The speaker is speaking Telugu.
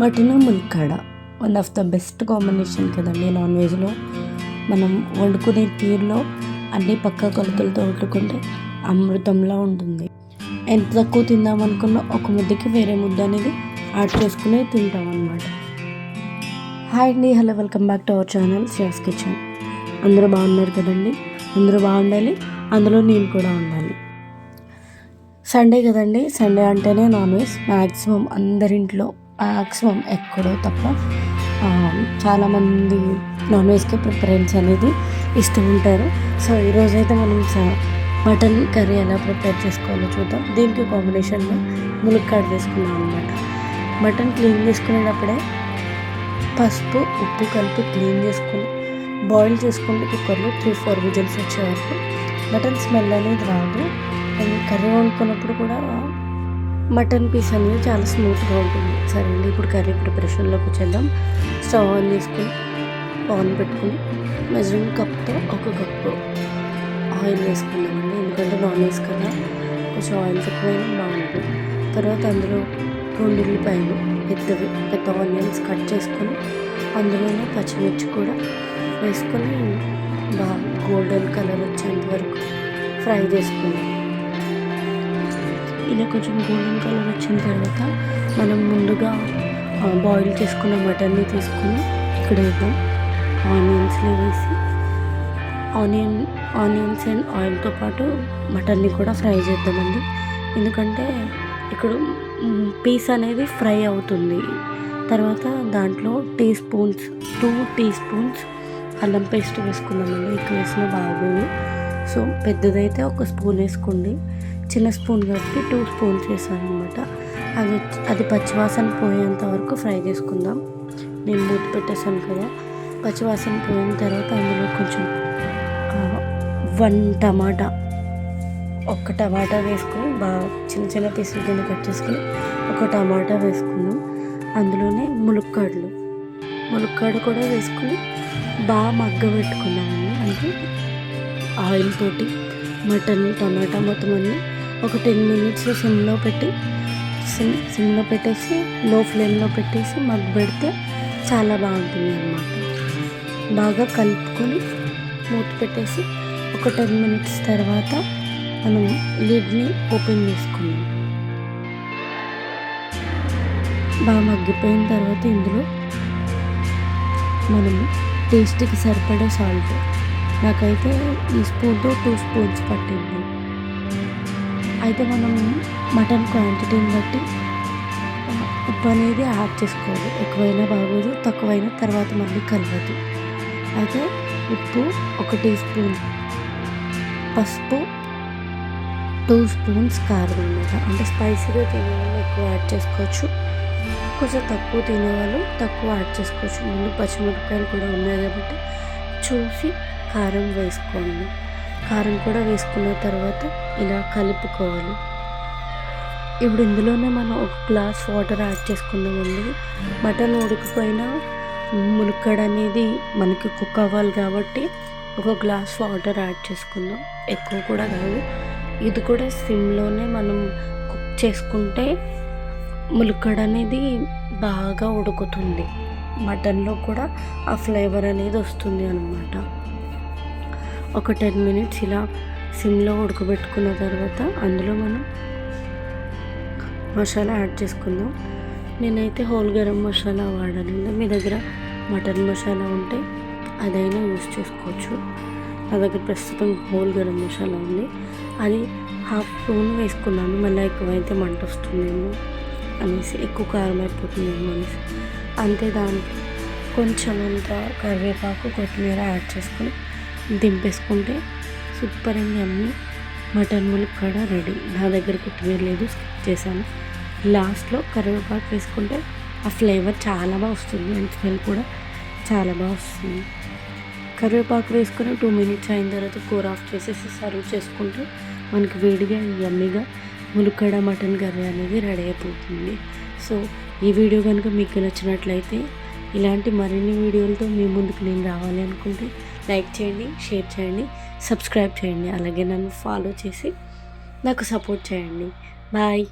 Mutton ముల్కాడ one of the best combination కదండి నాన్ వెజ్లో మనం వండుకునే తీరులో అన్ని పక్క కొలతలతో వండుకుంటే అమృతంలా ఉంటుంది. ఎంత తక్కువ తిందామనుకున్న ఒక ముద్దకి వేరే ముద్ద అనేది యాడ్ చేసుకుని తింటాం అనమాట హాయ్ అండి hello welcome back to our channel షేస్ kitchen అందరూ బాగున్నారు కదండి? అందరూ బాగుండాలి అందులో నేను కూడా ఉండాలి. సండే కదండి? సండే అంటేనే నాన్ వెజ్ మ్యాక్సిమం అందరింట్లో మ్యాక్సిమం ఎక్కడో తప్ప చాలామంది నాన్ వెజ్కి ప్రిఫరెన్స్ అనేది ఇస్తూ ఉంటారు. సో ఈరోజైతే మనం మటన్ కర్రీ ఎలా ప్రిపేర్ చేసుకోవాలో చూద్దాం. దీనికి కాంబినేషన్లో ములక్కాడ తీసుకున్నాం అనమాట మటన్ క్లీన్ చేసుకునేటప్పుడే పసుపు ఉప్పు కలిపి క్లీన్ చేసుకుని బాయిల్ చేసుకుంటే కుక్కర్లో త్రీ ఫోర్ విజిల్స్ వచ్చే వరకు మటన్ స్మెల్ అనేది రాదు. అండ్ కర్రీ వండుకున్నప్పుడు కూడా మటన్ పీస్ అనేది చాలా స్మూత్గా ఉంటుంది. సరే అండి ఇప్పుడు కర్రీ ప్రిపరేషన్లోకి వచ్చేద్దాం. స్టవ్ ఆన్ చేసుకుని ఆన్ పెట్టుకుని మెజరింగ్ కప్తో ఒక కప్పు ఆయిల్ వేసుకుందామండి. ఎందుకంటే నాన్ వెజ్ కదా కొంచెం ఆయిల్ తక్కువైనా బాగుంటుంది. తర్వాత అందులో రెండు ఉల్లిపాయలు పెద్దవి పెద్ద ఆనియన్స్ కట్ చేసుకొని అందులోనే పచ్చిమిర్చి కూడా వేసుకొని బాగా గోల్డెన్ కలర్ వచ్చేంత వరకు ఫ్రై చేసుకున్నాం ఇలా కొంచెం గోల్డెన్ కలర్ వచ్చిన తర్వాత మనం ముందుగా బాయిల్ చేసుకున్న మటన్ని తీసుకుని ఇక్కడ వేద్దాం ఆనియన్స్లో వేసి ఆనియన్ ఆనియన్స్ అండ్ ఆయిల్తో పాటు మటన్ని కూడా ఫ్రై చేద్దామండి. ఎందుకంటే ఇక్కడ పీస్ అనేది ఫ్రై అవుతుంది. తర్వాత దాంట్లో teaspoons two teaspoons అల్లం పేస్ట్ వేసుకున్నామండి. ఎక్కువ వేసిన బాగోదు. సో పెద్దదైతే ఒక స్పూన్ వేసుకోండి. చిన్న స్పూన్ కాబట్టి టూ స్పూన్స్ వేసాను అనమాట అది అది పచ్చివాసన పోయేంత వరకు ఫ్రై చేసుకుందాం. నేను మూత పెట్టేసాను కదా. పచ్చివాసన పోయిన తర్వాత అందులో కొంచెం వన్ టమాటా ఒక్క టమాటా వేసుకుని బాగా చిన్న చిన్న పీసులు కింద కట్ చేసుకుని ఒక టమాటా వేసుకుందాం. అందులోనే ములక్కాడలు. ములక్కాడ కూడా వేసుకుని బాగా మగ్గబెట్టుకున్నామండి అంటే ఆయిల్ తోటి మటన్ టమాటా మొత్తం అన్నీ ఒక టెన్ మినిట్స్ సిమ్లో పెట్టి సిమ్ సిమ్లో పెట్టేసి లో ఫ్లేమ్లో పెట్టేసి మగ్గు పెడితే చాలా బాగుంటుంది అన్నమాట. బాగా కలుపుకొని మూత పెట్టేసి ఒక టెన్ మినిట్స్ తర్వాత మనం లిడ్ని ఓపెన్ చేసుకున్నాం బాగా మగ్గిపోయిన తర్వాత ఇందులో మనం టేస్ట్కి సరిపడే సాల్ట్. నాకైతే ఈ స్పూన్తో టూ స్పూన్స్ పట్టింది. అయితే మనం మటన్ క్వాంటిటీని బట్టి ఉప్పు అనేది యాడ్ చేసుకోవాలి. ఎక్కువైనా బాగోదు తక్కువైనా తర్వాత మళ్ళీ కలవదు. అయితే ఉప్పు ఒక టీ స్పూన్ పసుపు టూ స్పూన్స్ కారం అనమాట అంటే స్పైసీగా తినేవాళ్ళు ఎక్కువ యాడ్ చేసుకోవచ్చు. కొంచెం తక్కువ తినేవాళ్ళు తక్కువ యాడ్ చేసుకోవచ్చు. ముందు పచ్చిమిరపకాయలు కూడా ఉన్నాయి కాబట్టి చూసి కారం వేసుకోండి. కారం కూడా వేసుకున్న తర్వాత ఇలా కలుపుకోవాలి. ఇప్పుడు ఇందులోనే మనం ఒక గ్లాస్ వాటర్ యాడ్ చేసుకుందామండి. మటన్ ఉడికిపోయినా ములక్కడ అనేది మనకి కుక్ అవ్వాలి కాబట్టి ఒక గ్లాస్ వాటర్ యాడ్ చేసుకుందాం. ఎక్కువ కూడా కాదు. ఇది కూడా సిమ్లోనే మనం కుక్ చేసుకుంటే ములక్కడ అనేది బాగా ఉడుకుతుంది. మటన్లో కూడా ఆ ఫ్లేవర్ అనేది వస్తుంది అనమాట ఒక టెన్ మినిట్స్ ఇలా సిమ్లో ఉడకబెట్టుకున్న తర్వాత అందులో మనం మసాలా యాడ్ చేసుకుందాం. నేనైతే హోల్ గరం మసాలా వాడానండి మీ దగ్గర మటన్ మసాలా ఉంటే అదైనా యూస్ చేసుకోవచ్చు. నా దగ్గర ప్రస్తుతం హోల్ గరం మసాలా ఉంది. అది హాఫ్ స్పూన్ వేసుకున్నాను. మళ్ళీ ఎక్కువైతే మంట వస్తుందేమో అనేసి ఎక్కువ కారం అయిపోతుందేమో అనేసి. అంతే దానికి కొంచెం అంత కరివేపాకు కొత్తిమీర యాడ్ చేసుకొని దింపేసుకుంటే సూపర్ అండి అమ్మి మటన్ ములక్కాడ రెడీ. నా దగ్గర కొత్తిమీర లేదు స్కిప్ చేశాను. లాస్ట్లో కరివేపాకు వేసుకుంటే ఆ ఫ్లేవర్ చాలా బాగా వస్తుంది. అండ్ స్మెల్ కూడా చాలా బాగా వస్తుంది. కరివేపాకు వేసుకుని టూ మినిట్స్ అయిన తర్వాత కూర ఆఫ్ చేసేసి సర్వ్ చేసుకుంటే మనకి వేడిగా యమ్మీగా ములుక్కడ మటన్ కర్రీ అనేది రెడీ అయిపోతుంది. సో ఈ వీడియో కనుక మీకు నచ్చినట్లయితే ఇలాంటి మరిన్ని వీడియోలతో మీ ముందుకు నేను రావాలి అనుకుంటే లైక్ చేయండి షేర్ చేయండి సబ్స్క్రైబ్ చేయండి. అలాగే నన్ను ఫాలో చేసి నాకు సపోర్ట్ చేయండి. బాయ్